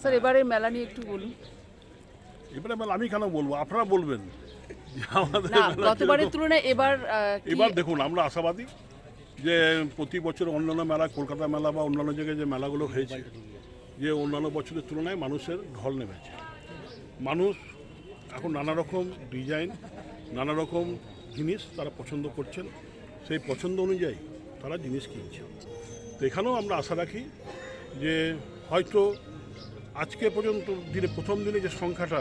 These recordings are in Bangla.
স্যার এবারে মেলা নিয়ে একটু বলুন। এবারে মেলা আমি কেন বলব? আপনারা বলবেন আমাদের গতবারের তুলনায় এবার এবার দেখুন আমরা আশাবাদী যে প্রতি বছর অন্যান্য মেলা কলকাতা মেলা বা অন্যান্য জায়গায় যে মেলাগুলো হয়েছে যে অন্যান্য বছরের তুলনায় মানুষের ঢল নেমেছে। মানুষ এখন নানা রকম ডিজাইন নানা রকম জিনিস তারা পছন্দ করছেন। সেই পছন্দ অনুযায়ী তারা জিনিস কিনছে তো এখানেও আমরা আশা রাখি যে হয়তো আজকে পর্যন্ত দিনে প্রথম দিনে যে সংখ্যাটা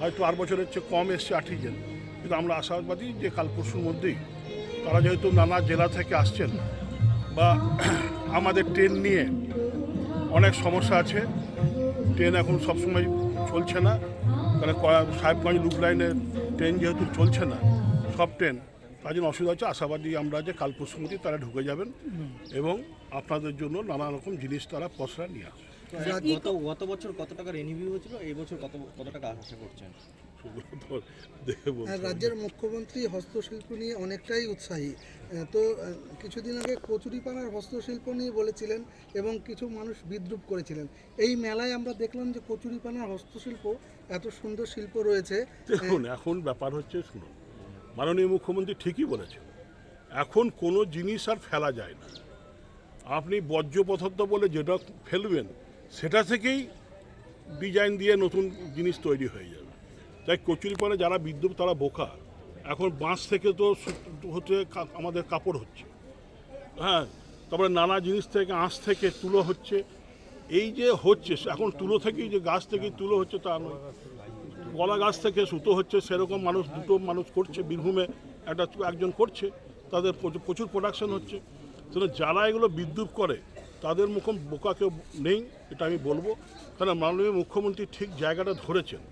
হয়তো আর বছরের চেয়ে কম এসছে আর্টিজেন কিন্তু আমরা আশাবাদী যে কাল পরশুর মধ্যেই তারা যেহেতু নানা জেলা থেকে আসছেন বা আমাদের ট্রেন নিয়ে অনেক সমস্যা আছে ট্রেন এখন সবসময় চলছে না। কারণ সাহেবগঞ্জ লুপ লাইনের ট্রেন যেহেতু চলছে না সব ট্রেন তার জন্য অসুবিধা হচ্ছে। আশাবাদী আমরা যে কাল পরশুর মধ্যেই তারা ঢুকে যাবেন এবং আপনাদের জন্য নানা রকম জিনিস তারা পসরা নিয়ে আসবে। গত গত বছর কত টাকার এনইভি হয়েছিল? এই বছর কত কত টাকা আশা করছেন রাজ্যের মুখ্যমন্ত্রী হস্তশিল্প নিয়ে অনেকটাই উৎসাহী। তো কিছুদিন আগে কচুরিপানার হস্তশিল্প নিয়ে বলেছিলেন এবং কিছু মানুষ বিদ্রুপ করেছিলেন। এই মেলায় আমরা দেখলাম যে কচুরিপানার হস্তশিল্প এত সুন্দর শিল্প রয়েছে। দেখুন এখন ব্যাপার হচ্ছে শুনুন মাননীয় মুখ্যমন্ত্রী ঠিকই বলেছেন এখন কোনো জিনিস আর ফেলা যায় না। আপনি বর্জ্য পদার্থ বলে যেটা ফেলবেন সেটা থেকেই ডিজাইন দিয়ে নতুন জিনিস তৈরি হয়ে যাবে। তাই কচুরিপানে যারা বিদ্যুৎ তারা বোকা। এখন বাঁশ থেকে তো হচ্ছে আমাদের কাপড় হচ্ছে। হ্যাঁ তারপরে নানা জিনিস থেকে, আঁশ থেকে তুলো হচ্ছে। এই যে হচ্ছে, এখন তুলো থেকেই যে গাছ থেকেই তুলো হচ্ছে তা নয়। কলা গাছ থেকে সুতো হচ্ছে, সেরকম মানুষ, দুটো মানুষ করছে, বীরভূমে একটা একজন করছে, তাদের প্রচুর- প্রোডাকশন হচ্ছে। যারা এগুলো বিদ্যুৎ করে তাদের মুখম বোকা কেউ নেই, এটা আমি বলব। কারণ মাননীয় মুখ্যমন্ত্রী ঠিক জায়গাটা ধরেছেন।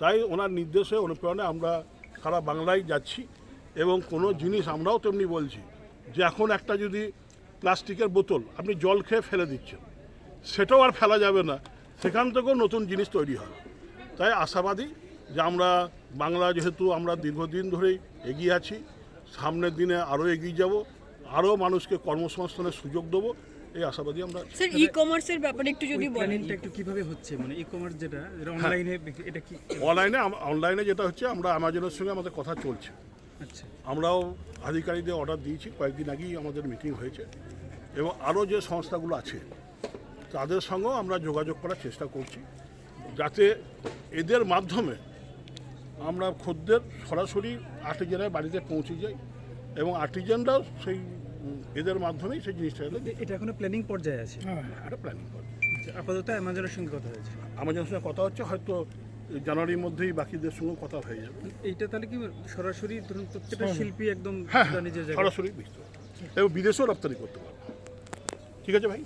তাই ওনার নির্দেশে, অনুপ্রেরণে আমরা সারা বাংলায় যাচ্ছি এবং কোনো জিনিস আমরাও তেমনি বলছি যে এখন একটা যদি প্লাস্টিকের বোতল আপনি জল খেয়ে ফেলে দিচ্ছেন, সেটাও আর ফেলা যাবে না। সেখান থেকেও নতুন জিনিস তৈরি হয়। তাই আশাবাদী যে আমরা বাংলা যেহেতু আমরা দীর্ঘদিন ধরেই এগিয়ে আছি, সামনের দিনে আরও এগিয়ে যাব, আরও মানুষকে কর্মসংস্থানের সুযোগ দেবো। এই আশাবাদী আমরা স্যার ই কমার্সের ব্যাপারে একটু যদি বলেন। একটু কীভাবে হচ্ছে? মানে ই কমার্স যেটা যেটা অনলাইনে এটা কি অনলাইনে অনলাইনে যেটা হচ্ছে আমরা অ্যামাজনের সঙ্গে আমাদের কথা চলছে। আচ্ছা। আমরাও আধিকারিকদের অর্ডার দিয়েছি কয়েকদিন আগেই আমাদের মিটিং হয়েছে। এবং আরও যে সংস্থাগুলো আছে তাদের সঙ্গেও আমরা যোগাযোগ করার চেষ্টা করছি যাতে এদের মাধ্যমে আমরা খদ্দের সরাসরি আর্টিজেনের বাড়িতে পৌঁছে যাই এবং আর্টিজেনরাও সেই এদের মাধ্যমেই সেই জিনিসটা এটা এখনও প্ল্যানিং পর্যায়ে আছে? একটা প্ল্যানিং পর্যায়ে। আচ্ছা, আপাতত অ্যামাজনের সঙ্গে কথা হয়েছে। আমাজনের সঙ্গে কথা হচ্ছে হয়তো জানুয়ারির মধ্যেই বাকিদের সঙ্গে কথা হয়ে যাবে। এইটা তাহলে কি সরাসরি ধরুন প্রত্যেকটা শিল্পী একদম হ্যাঁ নিজের সরাসরি এবং বিদেশেও রপ্তানি করতে পারবে। ঠিক আছে ভাই?